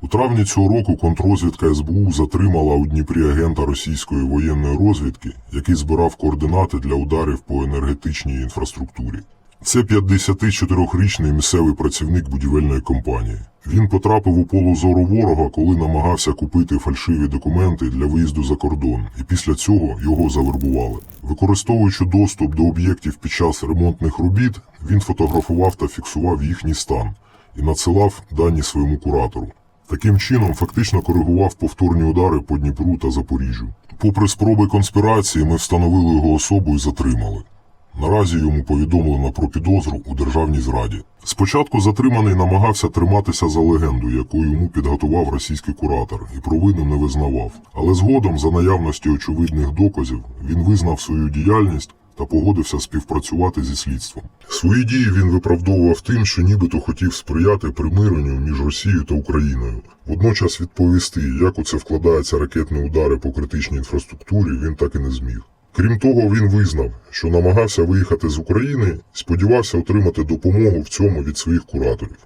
У травні цього року контррозвідка СБУ затримала у Дніпрі агента російської воєнної розвідки, який збирав координати для ударів по енергетичній інфраструктурі. Це 54-річний місцевий працівник будівельної компанії. Він потрапив у поле зору ворога, коли намагався купити фальшиві документи для виїзду за кордон, і після цього його завербували. Використовуючи доступ до об'єктів під час ремонтних робіт, він фотографував та фіксував їхній стан і надсилав дані своєму куратору. Таким чином, фактично коригував повторні удари по Дніпру та Запоріжжю. Попри спроби конспірації, ми встановили його особу і затримали. Наразі йому повідомлено про підозру у державній зраді. Спочатку затриманий намагався триматися за легенду, яку йому підготував російський куратор, і провину не визнавав. Але згодом, за наявності очевидних доказів, він визнав свою діяльність та погодився співпрацювати зі слідством. Свої дії він виправдовував тим, що нібито хотів сприяти примиренню між Росією та Україною. Водночас відповісти, як у це вкладаються ракетні удари по критичній інфраструктурі, він так і не зміг. Крім того, він визнав, що намагався виїхати з України сподівався отримати допомогу в цьому від своїх кураторів.